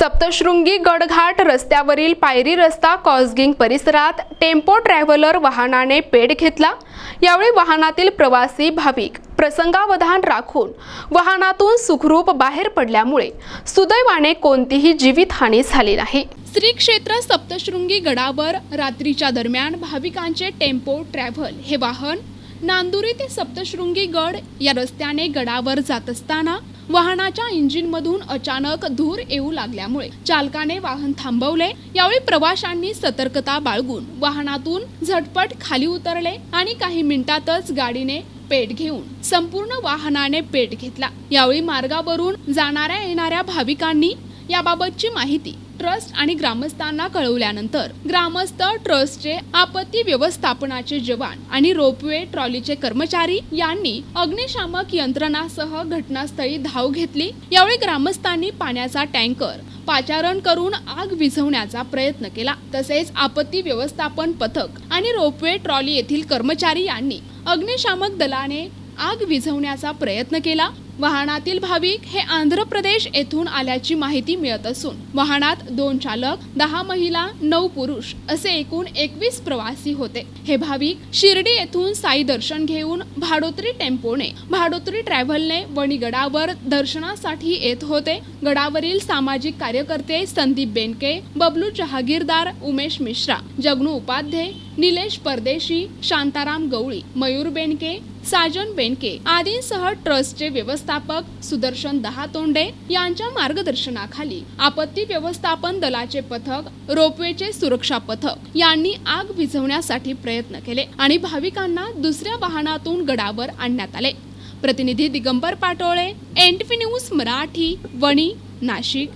सप्तशृंगी गडघाट रस्त्यावरील पायरी रस्ता कॉसगिंग परिसरात टेम्पो ट्रॅव्हलर वाहनाने पेट घेतला. यावेळी वाहनातील प्रवासी भाविक प्रसंगावधान राखून वाहनातून सुखरूप बाहेर पडल्यामुळे सुदैवाने कोणतीही जीवितहानी झाली नाही. श्री क्षेत्र सप्तशृंगी गडावर रात्रीच्या दरम्यान भाविकांचे टेम्पो ट्रॅव्हल हे वाहन नांदुरी ते सप्तशृंगी गड या रस्त्याने गडावर जात असताना वाहनाच्या इंजिनमधून अचानक धूर येऊ लागल्यामुळे चालकाने वाहन थांबवले. यावेळी प्रवाशांनी सतर्कता बाळगून वाहनातून झटपट खाली उतरले आणि काही मिनिटातच गाडीने पेट घेऊन संपूर्ण वाहनाने पेट घेतला. यावेळी मार्गावरून जाणाऱ्या येणाऱ्या भाविकांनी याबाबतची माहिती ट्रस्ट आणि ग्रामस्थांना कळवल्यानंतर ग्रामस्थ ट्रस्टचे आपत्ती व्यवस्थापनाचे जवान आणि रोपवे ट्रॉलीचे कर्मचारी यांनी अग्निशामक यंत्रणासह घटनास्थळी धाव घेतली. यावेळी ग्रामस्थांनी पाण्याचा टँकर पाचारण करून आग विझवण्याचा प्रयत्न केला. तसेच आपत्ती व्यवस्थापन पथक आणि रोपवे ट्रॉली येथील कर्मचारी यांनी अग्निशामक दलाने आग विझवण्याचा प्रयत्न केला. वाहनातील भाविक हे आंध्र प्रदेश येथून आल्याची माहिती मिळत असून वाहनात दोन चालक दहा महिला नऊ पुरुष असे एकूण एकवीस प्रवासी होते. हे भाविक शिर्डी येथून साई दर्शन घेऊन भाडोत्री टेम्पोने भाडोत्री ट्रॅव्हलने वणीगडावर दर्शनासाठी येत होते. गडावरील सामाजिक कार्यकर्ते संदीप बेनके बबलू जहागीरदार उमेश मिश्रा जगनू उपाध्ये निलेश परदेशी शांताराम गवळी मयूर बेनके साजन बेनके आदींसह ट्रस्टचे व्यवस्थापक सुदर्शन दहातोंडे यांच्या मार्गदर्शनाखाली आपत्ती व्यवस्थापन दलाचे पथक रोपवेचे सुरक्षा पथक यांनी आग विझवण्यासाठी प्रयत्न केले आणि भाविकांना दुसऱ्या वाहनातून गडावर आणण्यात आले. प्रतिनिधी दिगंबर पाटोळे एन न्यूज मराठी वणी नाशिक.